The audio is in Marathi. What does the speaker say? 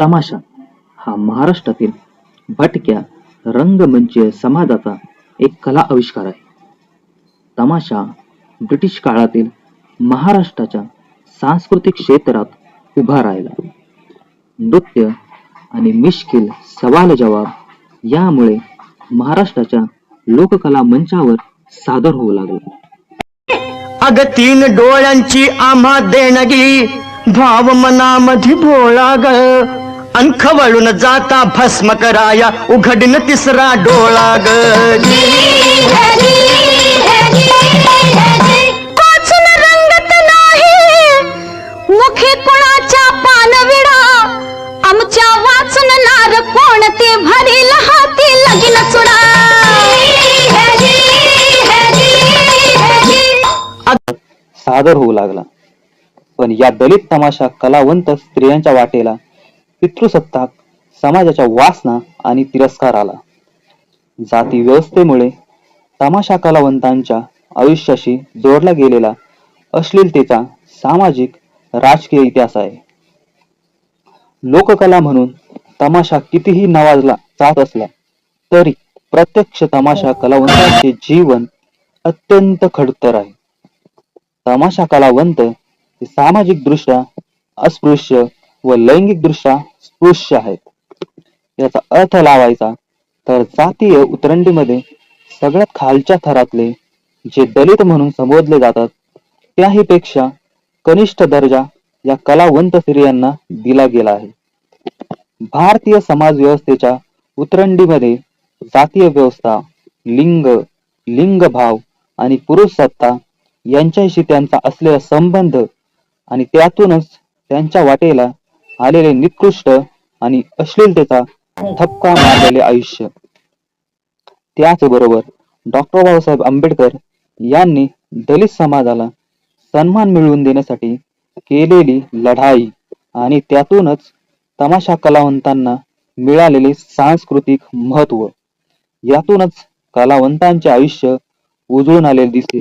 तमाशा हा महाराष्ट्रातील भटक्या रंगमंचीय समाजाचा एक कला आविष्कार आहे. तमाशा ब्रिटिश काळातील महाराष्ट्राच्या सांस्कृतिक क्षेत्रात उभा राहिला. नृत्य आणि मिश्किल सवाल जवाब यामुळे महाराष्ट्राच्या लोककला मंचावर सादर होऊ लागला. अग तीन डोळ्यांची आम्हा देणगी भाव मनामध्ये भोळा ग. अनखवळून जाता भस्म कराया उघडीन तिसरा डोळा ग वाचून रंगत नाही मुखी कुणाच्या पानविडा आमच्या वाचून नार कोण ते भरील हाती लगीन चुडा सादर होऊ लागला पण या दलित तमाशा कलावंत स्त्रियांच्या वाटेला पितृसत्ताक समाजाच्या वासना आणि तिरस्कार आला. जाती व्यवस्थेमुळे तमाशा कलावंतांच्या आयुष्याशी जोडला गेलेला अश्लीलतेचा सामाजिक राजकीय इतिहास आहे. लोककला म्हणून तमाशा कितीही नावाजला जात असला तरी प्रत्यक्ष तमाशा कलावंतांचे जीवन अत्यंत खडतर आहे. तमाशा कलावंत हे सामाजिक दृष्ट्या अस्पृश्य व लैंगिक दृष्ट्या स्पृश्य आहेत. याचा अर्थ लावायचा तर जातीय उतरंडीमध्ये सगळ्यात खालच्या थरातले जे दलित म्हणून संबोधले जातात त्याही पेक्षा कनिष्ठ दर्जा या कलावंत स्त्रियांना दिला गेला आहे. भारतीय समाज व्यवस्थेच्या उतरंडीमध्ये जातीय व्यवस्था लिंग लिंगभाव आणि पुरुष सत्ता यांच्याशी त्यांचा असलेला संबंध आणि त्यातूनच त्यांच्या वाटेला आलेले निकृष्ट आणि अश्लीलतेचा थपका मारलेले आयुष्य. त्याचबरोबर डॉक्टर बाबासाहेब आंबेडकर यांनी दलित समाजाला सन्मान मिळवून देण्यासाठी केलेली लढाई आणि त्यातूनच तमाशा कलावंतांना मिळालेले सांस्कृतिक महत्त्व. यातूनच कलावंतांचे आयुष्य उजळून आलेले दिसते.